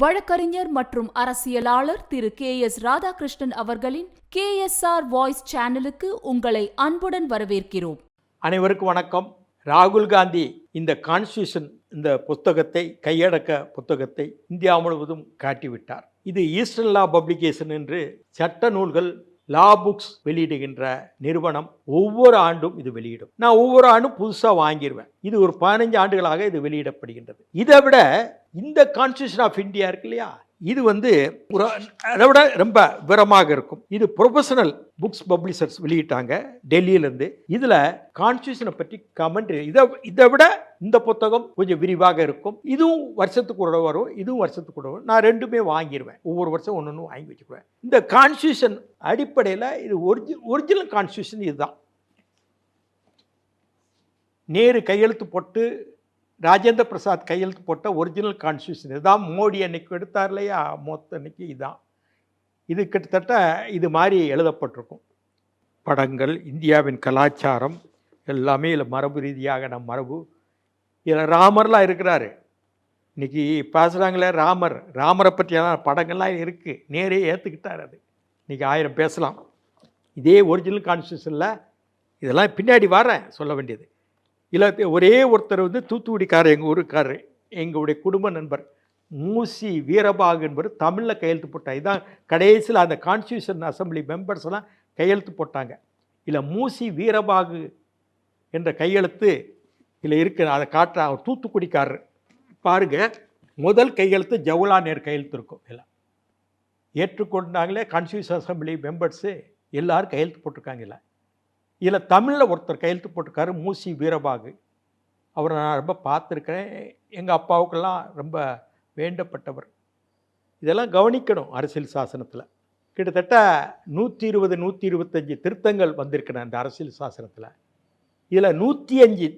வழக்கறிஞர் மற்றும் அரசியலாளர் திரு கே எஸ் ராதாகிருஷ்ணன் அவர்களின் கே எஸ் ஆர் வாய்ஸ் சேனலுக்கு உங்களை அன்புடன் வரவேற்கிறோம். அனைவருக்கும் வணக்கம். ராகுல் காந்தி இந்த கான்ஸ்டியூஷன் இந்த புத்தகத்தை கையடக்க புத்தகத்தை இந்தியா முழுவதும் காட்டிவிட்டார். இது ஈஸ்டர்ன் லா பப்ளிகேஷன் என்று சட்ட நூல்கள் லா புக்ஸ் வெளியிடுகின்ற நிறுவனம் ஒவ்வொரு ஆண்டும் இது வெளியிடும். நான் ஒவ்வொரு ஆண்டும் புதுசாக வாங்கிடுவேன் இது ஒரு பதினஞ்சு ஆண்டுகளாக இது வெளியிடப்படுகின்றது. இதை விட இந்த கான்ஸ்டியூஷன் ஆஃப் இந்தியா இருக்கு இல்லையா? இது வந்து ஒரு அதை விட ரொம்ப விவரமாக இருக்கும். இது ப்ரொஃபஷனல் புக்ஸ் பப்ளிஷர்ஸ் வெளியிட்டாங்க டெல்லியிலேருந்து. இதில் கான்ஸ்டியூஷனை பற்றி கமெண்ட் இதை இதை விட இந்த புத்தகம் கொஞ்சம் விரிவாக இருக்கும். இதுவும் வருஷத்துக்கு கூட வரும் இதுவும் வருஷத்துக்கு கூட வரும். நான் ரெண்டுமே வாங்கிடுவேன் ஒவ்வொரு வருஷம் ஒன்று ஒன்று வாங்கி வச்சுக்குவேன். இந்த கான்ஸ்டியூஷன் அடிப்படையில் இது ஒரிஜி ஒரிஜினல் கான்ஸ்டியூஷன் இதுதான். நேரு கையெழுத்து போட்டு ராஜேந்திர பிரசாத் கையெழுத்து போட்ட ஒரிஜினல் கான்ஸ்டியூஷன் இதுதான். மோடி அன்னைக்கு எடுத்தார் இல்லையா? மொத்த அன்னைக்கு இதுதான் இது கிட்டத்தட்ட இது மாதிரி எழுதப்பட்டிருக்கும். படங்கள் இந்தியாவின் கலாச்சாரம் எல்லாமே இதில் மரபு ரீதியாக நம் மரபு இதில் ராமர்லாம் இருக்கிறாரு. இன்னைக்கு பேசுகிறாங்களே ராமர். ராமரை பற்றியான படங்கள்லாம் இருக்குது நேரே ஏற்றுக்கிட்டார் அது. இன்றைக்கி ஆயிரம் பேசலாம். இதே ஒரிஜினல் கான்ஸ்டியூஷனில் இதெல்லாம் பின்னாடி வரேன் சொல்ல வேண்டியது. இல்லை ஒரே ஒருத்தர் வந்து தூத்துக்குடிக்காரர் எங்கள் ஊருக்காரர் எங்களுடைய குடும்ப நண்பர் மூசி வீரபாகு என்பவர் தமிழில் கையெழுத்து போட்டார். இதான் கடைசியில் அந்த கான்ஸ்டியூஷன் அசம்பிளி மெம்பர்ஸ் எல்லாம் கையெழுத்து போட்டாங்க. இல்லை மூசி வீரபாகு என்ற கையெழுத்து இதில் இருக்கிற அதை காட்டுற அவர் தூத்துக்குடிக்காரர். பாருங்க முதல் கையெழுத்து ஜவஹர்லால் நேரு கையெழுத்து இருக்கும். எல்லாம் ஏற்றுக்கொண்டாங்களே கான்ஸ்டியூஷன் அசம்பிளி மெம்பர்ஸு எல்லாரும் கையெழுத்து போட்டிருக்காங்க இல்லை. இதில் தமிழில் ஒருத்தர் கையெழுத்து போட்டிருக்காரு மூசி வீரபாகு. அவரை நான் ரொம்ப பார்த்துருக்கிறேன். எங்கள் அப்பாவுக்கெல்லாம் ரொம்ப வேண்டப்பட்டவர். இதெல்லாம் கவனிக்கணும் அரசியல் சாசனத்தில். கிட்டத்தட்ட நூற்றி இருபது நூற்றி இருபத்தஞ்சி திருத்தங்கள் வந்திருக்கிற அந்த அரசியல் சாசனத்தில். இதில் நூற்றி அஞ்சு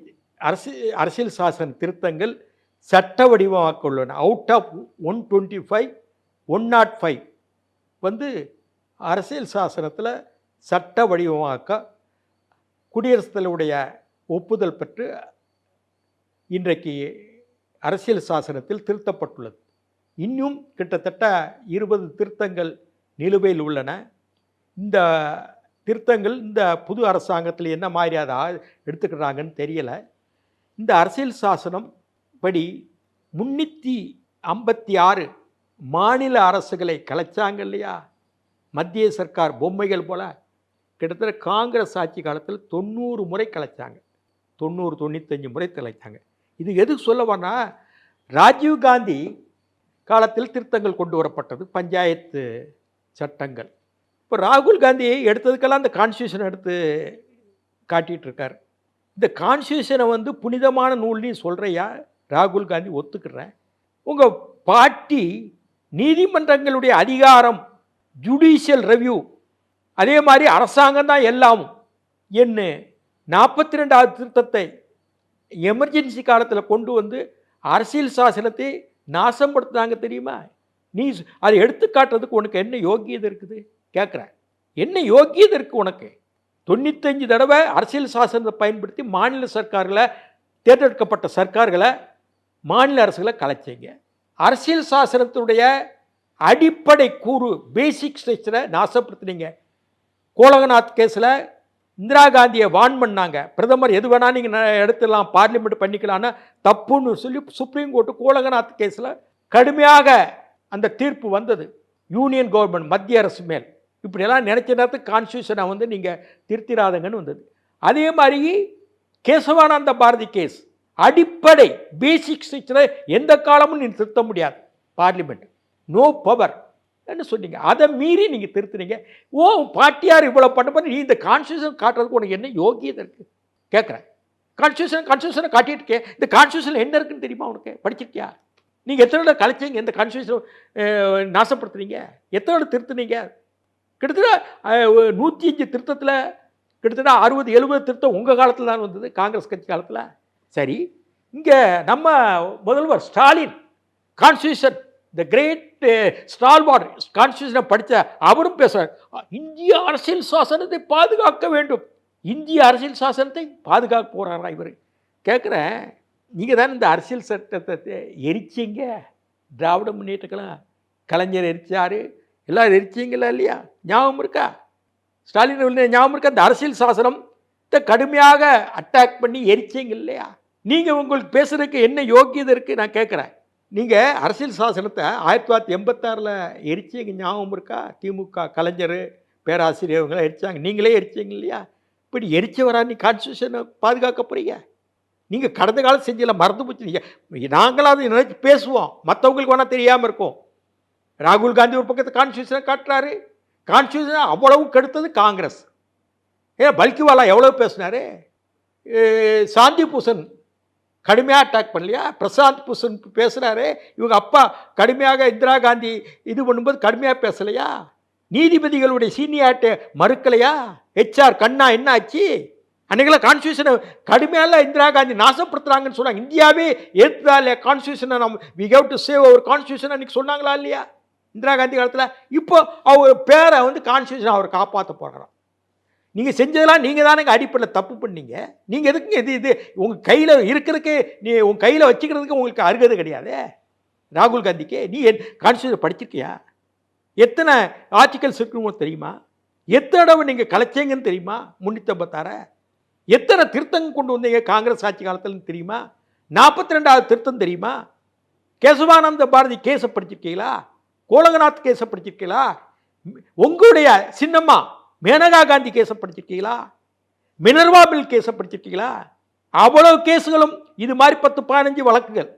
அரசு அரசியல் சாசன திருத்தங்கள் சட்ட வடிவமாக்க உள்ளன out of one twenty five one not five வந்து அரசியல் சாசனத்தில் சட்ட வடிவமாக்க குடியரசுத் தலைவருடைய ஒப்புதல் பெற்று இன்றைக்கு அரசியல் சாசனத்தில் திருத்தப்பட்டுள்ளது. இன்னும் கிட்டத்தட்ட இருபது திருத்தங்கள் நிலுவையில் உள்ளன. இந்த திருத்தங்கள் இந்த புது அரசாங்கத்தில் என்ன மாதிரி அதை எடுத்துக்கிறாங்கன்னு தெரியலை. இந்த அரசியல் சாசனம் படி முன்னூற்றி ஐம்பத்தி ஆறு மாநில அரசுகளை கலைச்சாங்க இல்லையா? மத்திய சர்க்கார் பொம்மைகள் போல். கிட்டத்தட்ட காங்கிரஸ் ஆட்சி காலத்தில் தொண்ணூறு முறை கலைச்சாங்க. தொண்ணூறு தொண்ணூத்தஞ்சு முறை கலைச்சாங்க. இது எதுக்கு சொல்லவானா ராஜீவ்காந்தி காலத்தில் திருத்தங்கள் கொண்டு வரப்பட்டது பஞ்சாயத்து சட்டங்கள். இப்போ ராகுல் காந்தி எடுத்ததுக்கெல்லாம் அந்த கான்ஸ்டியூஷன் எடுத்து காட்டிகிட்டு இருக்கார். இந்த கான்ஸ்டியூஷனை வந்து புனிதமான நூல்னு சொல்கிறையா ராகுல் காந்தி ஒத்துக்கிறேன். உங்கள் பாட்டி நீதிமன்றங்களுடைய அதிகாரம் ஜுடிஷியல் ரெவ்யூ அதே மாதிரி அரசாங்கம் தான் எல்லாம் என்ன? நாற்பத்தி ரெண்டாவது திருத்தத்தை எமர்ஜென்சி காலத்தில் கொண்டு வந்து அரசியல் சாசனத்தை நாசப்படுத்துனாங்க தெரியுமா? நீ அதை எடுத்துக்காட்டுறதுக்கு உனக்கு என்ன யோக்கியதை இருக்குது? கேட்குறேன் என்ன யோக்கியதை இருக்குது உனக்கு? தொண்ணூத்தஞ்சு தடவை அரசியல் சாசனத்தை பயன்படுத்தி மாநில சர்க்கார்களை தேர்ந்தெடுக்கப்பட்ட சர்க்கார்களை மாநில அரசுகளை கலைச்சிங்க. அரசியல் சாசனத்தினுடைய அடிப்படை கூறு பேசிக் ஸ்ட்ரக்சரை நாசப்படுத்தினீங்க. கோலகநாத் கேஸில் இந்திரா காந்தியை வான் பண்ணாங்க. பிரதமர் எது வேணால் நீங்கள் எடுத்துடலாம் பார்லிமெண்ட் பண்ணிக்கலாம்னு தப்புன்னு சொல்லி சுப்ரீம் கோர்ட்டு கோலகநாத் கேஸில் கடுமையாக அந்த தீர்ப்பு வந்தது. யூனியன் கவர்மெண்ட் மத்திய அரசு மேல். இப்படியெல்லாம் நினச்ச நேரத்துக்கு கான்ஸ்டியூஷனை வந்து நீங்கள் திருத்திராதங்கன்னு வந்தது. அதே மாதிரி கேசவானந்த பாரதி கேஸ் அடிப்படை பேசிக் ஸ்ட்ரக்சரை எந்த காலமும் நீ திருத்த முடியாது. பார்லிமெண்ட் நோ பவர் என்ன சொன்னீங்க. அதை மீறி நீங்கள் திருத்துனீங்க. ஓ பாட்டியார் இவ்வளோ பண்ண நீ இந்த கான்ஸ்டியூஷன் காட்டுறதுக்கு உனக்கு என்ன யோகியதை இருக்குது கேட்குறேன். கான்ஸ்டியூஷன் கான்ஸ்டியூஷனை காட்டிட்டு இருக்கே இந்த கான்ஸ்டியூஷன் என்ன இருக்குன்னு தெரியுமா உனக்கு? படிச்சிருக்கியா? நீங்கள் எத்தனை கலைச்சிங்க? இந்த கான்ஸ்டியூஷன் நாசப்படுத்துனீங்க? எத்தனை திருத்துனீங்க? கிட்டத்தட்ட நூற்றி அஞ்சு திருத்தத்தில் கிட்டத்தட்ட அறுபது எழுபது திருத்தம் உங்கள் காலத்தில் தான் வந்தது காங்கிரஸ் கட்சி காலத்தில். சரி இங்கே நம்ம முதல்வர் Stalin constitution the great stalwart கான்ஸ்டியூஷனை படித்த அவரும் பேசுகிறார் இந்திய அரசியல் சாசனத்தை பாதுகாக்க வேண்டும். இந்திய அரசியல் சாசனத்தை பாதுகாக்க போகிறாரா இவர்? கேட்குறேன் நீங்கள் தான் இந்த அரசியல் சட்டத்தை எரிச்சிங்க? திராவிட முன்னேற்றக்கலாம் கலைஞர் எரிச்சாரு எல்லாம் எரிச்சிங்களா இல்லையா? ஞாபகம் இருக்கா? ஸ்டாலின் உள்ள ஞாபகம் இருக்கா? அந்த அரசியல் சாசனம் கடுமையாக அட்டாக் பண்ணி எரிச்சிங்க இல்லையா? நீங்கள் உங்களுக்கு பேசுறதுக்கு என்ன யோக்கியதை இருக்குது நான் கேட்குறேன். நீங்கள் அரசியல் சாசனத்தை ஆயிரத்தி தொள்ளாயிரத்தி எண்பத்தாறில் எரிச்சிங்க? ஞாபகம் இருக்கா? திமுக கலைஞர் பேராசிரியர் இவங்களாம் எரிச்சாங்க. நீங்களே எரிச்சிங்க இல்லையா? இப்படி எரிச்சவரா நீ கான்ஸ்டியூஷனை பாதுகாக்க போறீங்க நீங்கள் கடந்த காலம் செஞ்சல மறந்து போச்சு நீங்கள் நாங்களாவது நினைச்சு பேசுவோம். மற்றவங்களுக்கு வேணால் தெரியாமல் இருக்கும். ராகுல் காந்தி ஒரு பக்கத்து கான்ஸ்டியூஷனை காட்டுறாரு. கான்ஸ்டியூஷனை அவ்வளவு கெடுத்தது காங்கிரஸ். ஏன் பல்கிவாலா எவ்வளோ பேசினார்? சாந்தி பூசன் கடுமையாக அட்டாக் பண்ணலையா? பிரசாந்த் பூஷன் பேசுகிறாரு இவங்க அப்பா கடுமையாக இந்திரா காந்தி இது பண்ணும்போது கடுமையாக பேசலையா? நீதிபதிகளுடைய சீனியார்ட்டை மறுக்கலையா? ஹெச்ஆர் கண்ணா என்ன ஆச்சு? அன்றைக்கெல்லாம் கான்ஸ்டியூஷனை கடுமையால் இந்திரா காந்தி நாசப்படுத்துகிறாங்கன்னு சொன்னாங்க இந்தியாவே ஏற்றுதா இல்லையா? கான்ஸ்டியூஷனை நம்ம we have to save our constitution அன்றைக்கி சொன்னாங்களா இல்லையா? இந்திரா காந்தி காலத்தில் இப்போ அவர் பேரை வந்து கான்ஸ்டியூஷன் அவர் காப்பாற்ற போகிறாராம் நீங்கள் செஞ்சதெல்லாம் நீங்கள் தானே அடிப்படையில் தப்பு பண்ணீங்க. நீங்கள் எதுக்குங்க இது இது? உங்கள் கையில் இருக்கிறதுக்கு நீ உங்கள் கையில் வச்சுக்கிறதுக்கு உங்களுக்கு அருகதை கிடையாது? ராகுல் காந்திக்கு? நீ என் கான்ஸ்டியூஷன் படிச்சிருக்கியா? எத்தனை ஆர்டிகல்ஸ் இருக்குன்னு தெரியுமா? எத்தனை தடவை நீங்கள் கலைச்சீங்கன்னு தெரியுமா? முன்னூற்றம்பத்தாற எத்தனை திருத்தம் கொண்டு வந்தீங்க காங்கிரஸ் ஆட்சி காலத்துலன்னு தெரியுமா? நாற்பத்தி ரெண்டாவது திருத்தம் தெரியுமா? கேசவானந்த பாரதி கேஸை படிச்சிருக்கீங்களா? கோலகநாத் கேஸை படிச்சிருக்கீங்களா? உங்களுடைய சின்னம்மா மேனகா காந்தி கேஸை படிச்சிருக்கீங்களா? மினர்வா பில் கேஸை படிச்சிருக்கீங்களா? அவ்வளவு கேஸுகளும் இது மாதிரி பத்து பதினஞ்சு வழக்குகள்.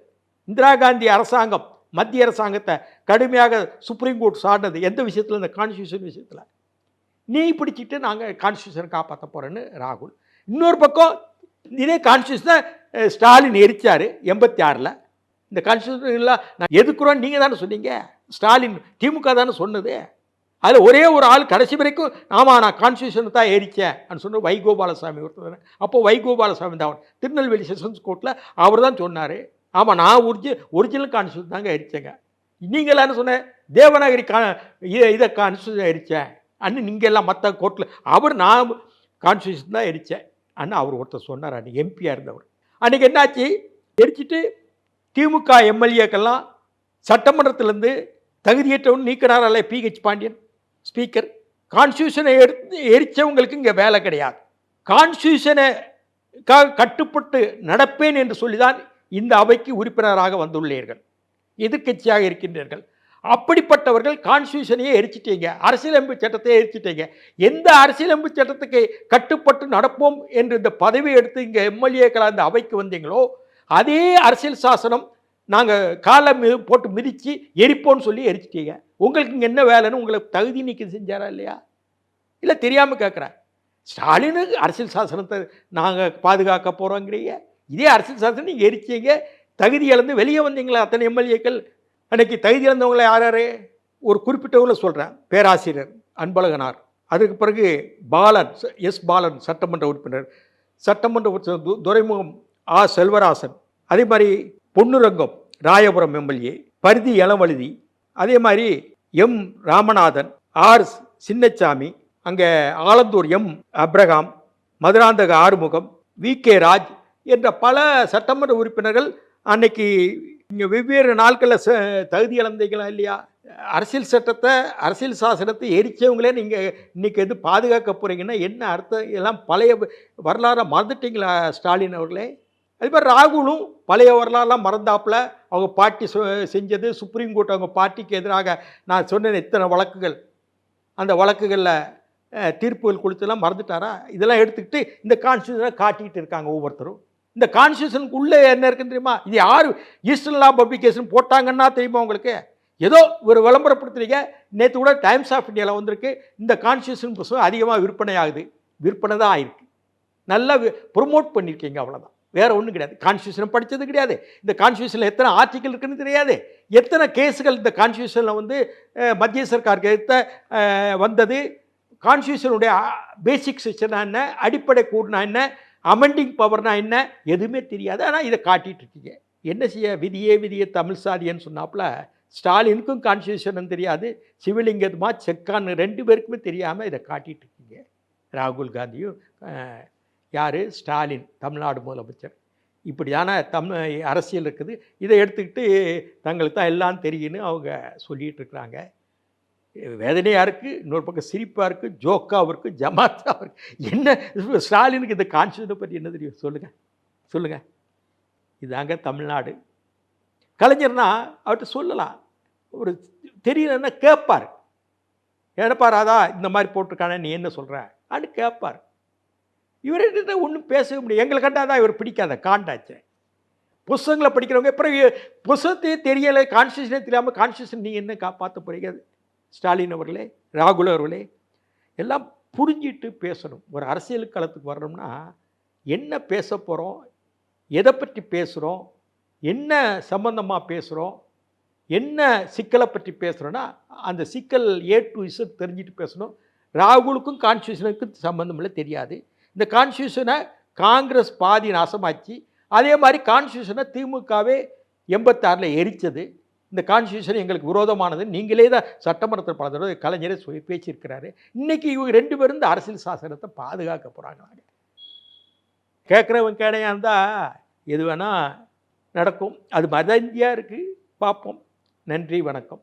இந்திரா காந்தி அரசாங்கம் மத்திய அரசாங்கத்தை கடுமையாக சுப்ரீம் கோர்ட் சார்ந்தது. எந்த விஷயத்தில்? இந்த கான்ஸ்டியூஷன் விஷயத்தில். நீ பிடிச்சிட்டு நாங்கள் கான்ஸ்டியூஷனை காப்பாற்ற போகிறேன்னு ராகுல். இன்னொரு பக்கம் இதே கான்ஸ்டியூஷனை ஸ்டாலின் எரித்தார் எண்பத்தி ஆறில். இந்த கான்ஸ்டியூஷனில் நான் எதுக்குறோம் நீங்கள் தானே சொன்னீங்க? ஸ்டாலின் திமுக தானே சொன்னது. அதில் ஒரே ஒரு ஆள் கடைசி வரைக்கும் ஆமாம் நான் கான்ஸ்டியூஷனை தான் ஏறிச்சேன் அப்படின்னு சொன்ன வைகோபாலசாமி ஒருத்தர் அப்போ வைகோபாலசாமி தான் திருநெல்வேலி செஷன்ஸ் கோர்ட்டில் அவர் தான் சொன்னார். ஆமாம் நான் ஒரிஜி ஒரிஜினல் கான்ஸ்டியூஷன் தாங்க எரித்தேங்க நீங்கள் சொன்னேன் தேவநாகரி கா இ- இதை கான்ஸ்டியூஷன் எரித்தேன் அண்ணன் நீங்கள் எல்லாம் மற்ற கோர்ட்டில் அவர் நான் கான்ஸ்டியூஷன் தான் எரித்தேன் அண்ணன் அவர் ஒருத்தர் சொன்னார் அன்றைக்கி எம்பியாக இருந்தவர். அன்றைக்கி என்னாச்சு? எரிச்சிட்டு திமுக எம்எல்ஏக்கெல்லாம் சட்டமன்றத்திலேருந்து தகுதியற்றவன் நீக்கினார் அல்ல பிஹெச் பாண்டியன் ஸ்பீக்கர் கான்ஸ்டியூஷனை எடுத்து எரிச்சவங்களுக்கு இங்கே வேலை கிடையாது. கான்ஸ்டியூஷனை கட்டுப்பட்டு நடப்பேன் என்று சொல்லிதான் இந்த அவைக்கு உறுப்பினராக வந்துள்ளீர்கள். எதிர்க்கட்சியாக இருக்கின்றீர்கள். அப்படிப்பட்டவர்கள் கான்ஸ்டியூஷனையே எரிச்சிட்டீங்க. அரசியலமைப்பு சட்டத்தை எரிச்சிட்டீங்க. எந்த அரசியலமைப்பு சட்டத்துக்கு கட்டுப்பட்டு நடப்போம் என்று இந்த பதவி எடுத்து இங்கே எம்எல்ஏக்களாக இந்த அவைக்கு வந்தீங்களோ அதே அரசியல் சாசனம் நாங்கள் காலை மி போட்டு மிதித்து எரிப்போம்னு சொல்லி எரிச்சிட்டீங்க. உங்களுக்கு இங்கே என்ன வேலைன்னு உங்களுக்கு தகுதி நீக்கம் செஞ்சாரா இல்லையா? இல்லை தெரியாமல் கேட்குறேன் ஸ்டாலினுக்கு அரசியல் சாசனத்தை நாங்கள் பாதுகாக்க போகிறோங்கிறீங்க இதே அரசியல் சாசனம் நீங்கள் எரிச்சீங்க. தகுதி இழந்து வெளியே வந்தீங்களா அத்தனை எம்எல்ஏக்கள்? அன்னைக்கு தகுதி இழந்தவங்கள யார் யார்? ஒரு குறிப்பிட்டவங்கள சொல்கிறேன் பேராசிரியர் அன்பழகனார். அதுக்கு பிறகு பாலன் எஸ் பாலன் சட்டமன்ற உறுப்பினர். சட்டமன்ற உறுப்பினர் து- துரைமுகம் ஆ செல்வராசன். அதே மாதிரி பொன்னுரங்கம் ராயபுரம் எம்எல்ஏ பரிதி இளவழுதி அதே மாதிரி எம் ராமநாதன் ஆர் சின்னச்சாமி அங்கே Alandur M Abraham Madhurantaka Arumugam V K Raj என்ற பல சட்டமன்ற உறுப்பினர்கள் அன்னைக்கு இங்கே வெவ்வேறு நாட்களில் ச தகுதி இழந்தீங்களா இல்லையா? அரசியல் சட்டத்தை அரசியல் சாசனத்தை எரிச்சவங்களே நீங்கள் இன்னைக்கு எது பாதுகாக்க போகிறீங்கன்னா என்ன அர்த்தம்? எல்லாம் பழைய வரலாறை மறந்துட்டீங்களா ஸ்டாலின் அவர்களே? அதே மாதிரி ராகுலும் பழைய வரலாறுலாம் மறந்தாப்புல. அவங்க பாட்டி செஞ்சது சுப்ரீம் கோர்ட் அவங்க பாட்டிக்கு எதிராக நான் சொன்ன இத்தனை வழக்குகள். அந்த வழக்குகளில் தீர்ப்புகள் கொடுத்தெல்லாம் மறந்துட்டாரா? இதெல்லாம் எடுத்துக்கிட்டு இந்த கான்ஸ்டியூஷனை காட்டிக்கிட்டு இருக்காங்க ஒவ்வொருத்தரும். இந்த கான்ஸ்டியூஷனுக்கு உள்ளே என்ன இருக்குன்னு தெரியுமா? இது யார்? ஈஸ்டர்ன் லா பப்ளிகேஷன் போட்டாங்கன்னா தெரியுமா உங்களுக்கு? ஏதோ ஒரு விளம்பரப்படுத்துறீங்க. நேற்று கூட டைம்ஸ் ஆஃப் இந்தியாவில் வந்திருக்கு. இந்த கான்ஸ்டியூஷன் புஸ்தகம் அதிகமாக விற்பனை ஆகுது. விற்பனை தான் ஆயிருக்கு. நல்லா ப்ரொமோட் பண்ணியிருக்கீங்க அவ்வளோதான் வேற ஒன்றும் கிடையாது. கான்ஸ்டியூஷன் படித்தது கிடையாது. இந்த கான்ஸ்டியூஷனில் எத்தனை ஆர்டிக்கல் இருக்குன்னு தெரியாது. எத்தனை கேஸுகள் இந்த கான்ஸ்டியூஷனில் வந்து மத்திய சர்க்காருக்கு எடுத்த வந்தது? கான்ஸ்டியூஷனுடைய பேசிக் செக்ஷனா என்ன? அடிப்படை கூறுனா என்ன? அமெண்டிங் பவர்னா என்ன? எதுவுமே தெரியாது. ஆனால் இதை காட்டிகிட்டு இருக்கீங்க. என்ன செய்ய? விதியே விதியே தமிழ் சாதியன்னு சொன்னாப்புல ஸ்டாலினுக்கும் கான்ஸ்டியூஷன் தெரியாது. சிவலிங்கத்துமா? செக்கான்னு ரெண்டு பேருக்குமே தெரியாமல் இதை காட்டிகிட்டு இருக்கீங்க. ராகுல் காந்தியும் யார்? ஸ்டாலின் தமிழ்நாடு முதலமைச்சர். இப்படியான தமிழ் அரசியல் இருக்குது. இதை எடுத்துக்கிட்டு தங்களுக்கு தான் எல்லாம் தெரியும்னு அவங்க சொல்லிகிட்டு இருக்கிறாங்க. வேதனையாக இருக்குது இன்னொரு பக்கம் சிரிப்பாக இருக்குது ஜோக்காகவும் இருக்குது ஜமாத்தாவும் இருக்குது என்ன? ஸ்டாலினுக்கு இந்த கான்ஷியஸை பற்றி என்ன தெரியும்? சொல்லுங்கள் சொல்லுங்கள் இதாங்க தமிழ்நாடு. கலைஞர்னா அவர்கிட்ட சொல்லலாம். ஒரு தெரியலன்னா கேட்பார் ஏனப்பா ராதா இந்த மாதிரி போட்டிருக்கானே நீ என்ன சொல்கிற அப்படின்னு கேட்பார் இவர்கிட்ட ஒன்றும் பேசவே முடியும் எங்களை கண்டால் தான் இவர் பிடிக்காத காண்டாச்சு. புஸ்தகங்களை படிக்கிறவங்க அப்புறம் இ- புஸ்தகத்தையே தெரியலை கான்ஸ்டியூஷனே தெரியாமல் கான்ஸ்டியூஷன் நீங்கள் என்ன காப்பாற்ற போகிறீங்க ஸ்டாலின் அவர்களே ராகுல் அவர்களே எல்லாம் புரிஞ்சிட்டு பேசணும். ஒரு அரசியல் களத்துக்கு வரணும்னா என்ன பேச போகிறோம் எதை பற்றி பேசுகிறோம் என்ன சம்பந்தமாக பேசுகிறோம் என்ன சிக்கலை பற்றி பேசுகிறோன்னா அந்த சிக்கல் ஏ டு இசட் தெரிஞ்சுட்டு பேசணும். ராகுலுக்கும் கான்ஸ்டியூஷனுக்கும் சம்மந்தம் இல்லை தெரியாது. இந்த கான்ஸ்டியூஷனை காங்கிரஸ் பாதி நாசமாச்சு. அதே மாதிரி கான்ஸ்டியூஷனை திமுகவே எண்பத்தாறில் எரிச்சது. இந்த கான்ஸ்டியூஷன் எங்களுக்கு விரோதமானது. நீங்களே தான் சட்டமன்றத்தில் பல தடவை கலைஞரே சொல்லி பேச்சிருக்கிறாரு இன்றைக்கி இவங்க ரெண்டு பேரும் இந்த அரசியல் சாசனத்தை பாதுகாக்க போகிறாங்க கேட்குறவன் கேடையாக இருந்தால் எது வேணால் நடக்கும். அது மத இந்தியா இருக்குது பார்ப்போம். நன்றி வணக்கம்.